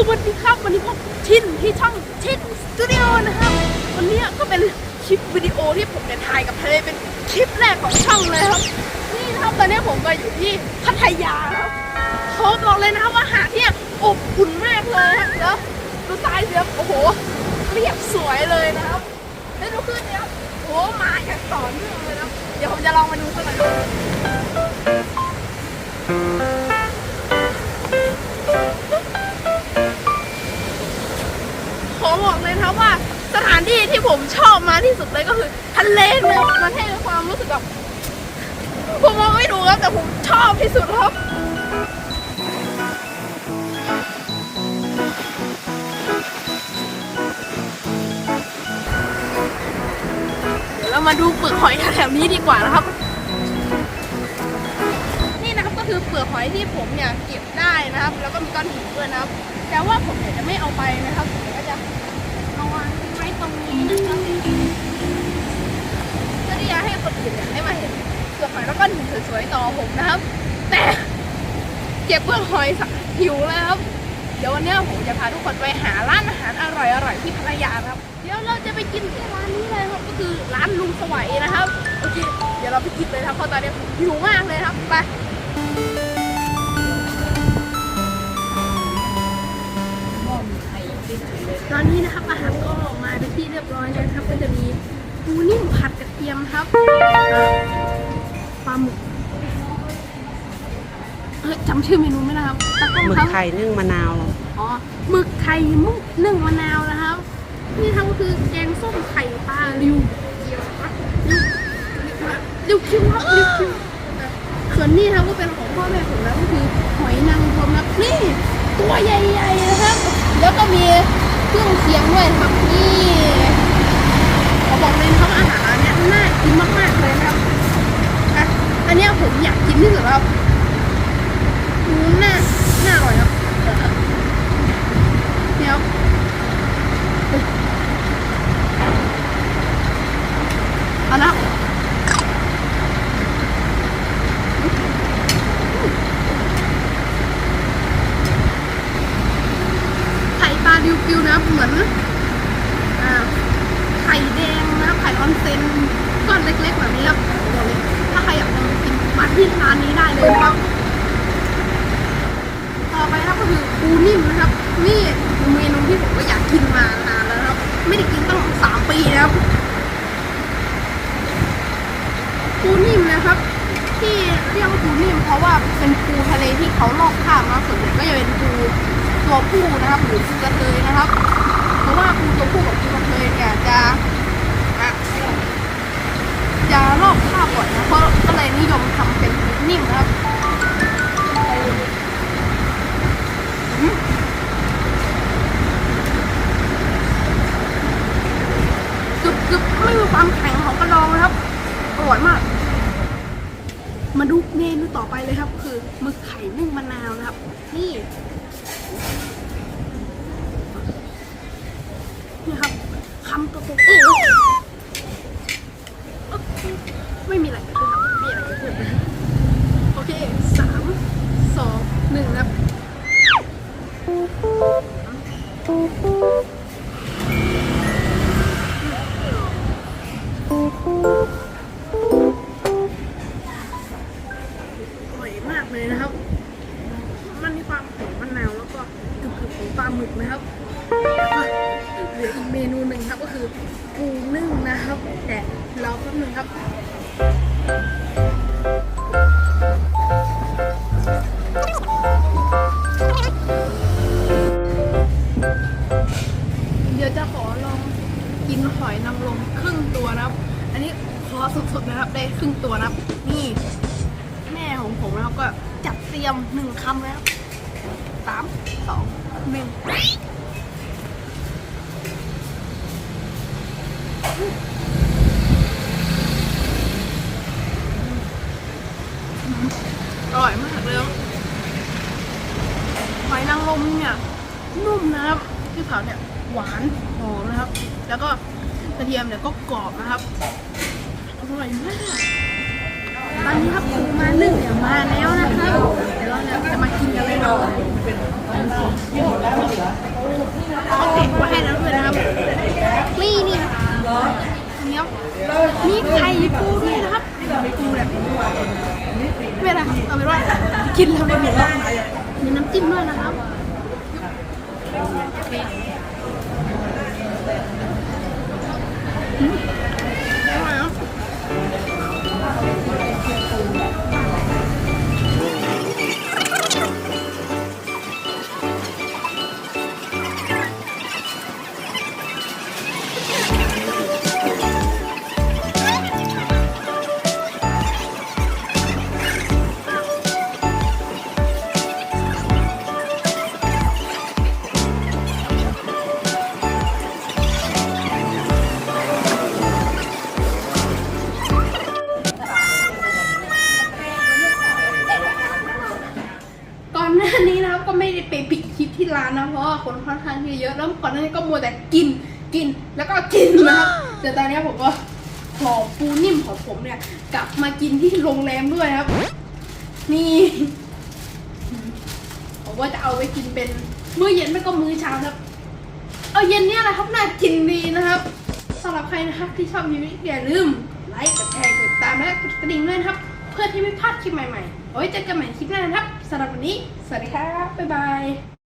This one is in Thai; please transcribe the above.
สวัสดีครับวันนี้พบชินที่ช่องชินสตูดิโอนะครับวันนี้ก็เป็นคลิปวิดีโอที่ผมเนี่ยถ่ายกับทะเลเป็นคลิปแรกของช่องเลยครับนี่นะครับตอนนี้ผมก็อยู่ที่พัทยาครับขอบอกเลยนะครับว่าหาดเนี่ยอบอุ่นมากเลยแล้วดูทรายเสียโอ้โหเรียบสวยเลยนะครับแล้วดูขึ้นเนี่ยโอ้โหมาอย่างต่อเนื่องเลยนะเดี๋ยวผมจะลองมาดูสักหน่อย ผมชอบมาที่สุดเลยก็คือทะเลเลยมันให้ความรู้สึกแบบผมมองไม่ดูครับแต่ผมชอบที่สุดครับเดี๋ยวเรามาดูเปลือกหอยแถวๆนี้ดีกว่านะครับ นี่นะครับก็คือเปลือกหอยที่ผมเนี่ยเก็บได้นะครับ แล้วก็มีก้อนหินด้วยนะครับ แต่ว่าผมเนี่ยจะไม่เอาไปนะครับผมก็จะ เปลือกหอยแล้วก็หินสวยๆต่อผมนะครับ แต่เก็บเปลือกหอยสักหิวแล้วครับ เดี๋ยววันนี้ผมจะพาทุกคนไปหาร้านอาหารอร่อยๆที่พัทยาครับ เดี๋ยวเราจะไปกินที่ร้านนี้เลยครับก็คือร้านลุงสวัยนะครับโอเคเดี๋ยวเราไปกินเลยครับเพราะตอนนี้ผมหิวมากเลยครับไปตอนนี้นะครับอาหารก็มาเป็นที่เรียบร้อยแล้วครับ ก็จะมีปูนิ่มผัดกระเทียมครับำชื่อเมนูไม่ได้ครับตะกล้องหมึกครับไข่นึ่งมะนาว อ๋อหมึกไข่มุกนึ่งมะนาวนะครับ นี่ครับก็คือแกงส้มไข่ปลาริวเกียวครับริวคิวครับริวคิวส่วนนี้ครับก็เป็นของพ่อแม่ผมแล้วก็คือหอยนางรมครับนี่ตัวใหญ่ๆนะครับ แล้วก็มีเครื่องเคียงด้วยครับนี่ขอบอกเลยนะครับอาหารร้านเนี้ยน่ากินมากๆเลยนะครับอะอันเนี้ยผมอยากกินที่สุดแล้ว ครับอืมน่าน่าอร่อยครับเดี๋ยวเอาละไข่ปลาดิวกิวนะเหมือนไข่แดงนะไข่ออนเซนก้อนเล็กๆแบบนี้ครับถ้าใครอยากลองกินมาที่ร้านนี้ได้เลยนะครับ ไปนะครับก็คือปูนิ่มนะครับ นี่เมนูที่ผมก็อยากกินมานานแล้วครับ ไม่ได้กินตั้งสามปีแล้วปูนิ่มนะครับ ที่เรียกว่าปูนิ่มเพราะว่าเป็นปูทะเลที่เขาลอกคราบนะส่วนใหญ่ก็จะเป็นปูตัวผู้นะครับหรือปูกระเทยนะครับ เพราะว่าปูตัวผู้กับปูกระเทยเนี่ยจะ ความแข็งของกระดองนะครับ อร่อยมาก มาดูเมนูต่อไปเลยครับ คือหมึกไข่นึ่งมะนาวนะครับ นี่นี่ครับคำตัวโต มนูหนึ่งครับก็คือปูนึ่งนะครับ แต่รอแป๊บหนึงครับเดี๋ยวจะขอลองกินหอยนางรมครึ่งตัวนะครับ อันนี้ขอสดๆนะครับ ได้ครึ่งตัวนะครับ นี่ แม่ของผมนะครับก็จัดเตรียมหนึ่งคำแล้วสามสองหนึ่งอร่อยมากเลยครับห อยนางรมเนี่ยนุ่มนะครับที่เผาเนี่ยหวานหอมนะครับ แล้วก็กระเทียมเนี่ยก็กรอบนะครับอร่อยมากตอนนี้ครับปูมาหนึ่งเนี่ยมาแล้วนะครับเดี๋ยวเราเนี่ยจะมากินกันเลยเนาะเขาติดไว้ให้แล้วด้วยนะครับนี่นี่ครับนี่ครับมีไข่ปูด้วยนะครับปูเนี่ยไม่เป็นไรครับเอาไปว่ากินแล้วไม่เป็นไรมีน้ำ จิ้มด้วยนะครับ อนหน้านี้นะครับก็ไม่ได้ไปปิดคลิปที่ร้านนะเพราะว่าคนค่อนข้างที่จะเยอะแล้วก่อนหน้านี้ก็มัวแต่กินกินแล้วก็กินนะครับแต่ตอนนี้ผมก็ขอปูนิ่มของผมเนี่ย กลับมากินที่โรงแรมด้วยครับ นี่ผมว่าจะเอาไปกินเป็นมื้อเย็นไม่ก็มื้อเช้าครับ เอาเย็นเนี่ยแหละครับน่ากินดีนะครับสำหรับใครนะครับที่ชอบคลิปนี้อย่าลืมไลค์กดแชร์กดติดตามและกดกระดิ่งด้วยนะครับ พื่อที่ไม่พลาดคลิปใหม่ๆเอาไว้เจอกันใหม่คลิปหน้านะครับสำหรับวันนี้ สวัสดีครับบ๊ายบาย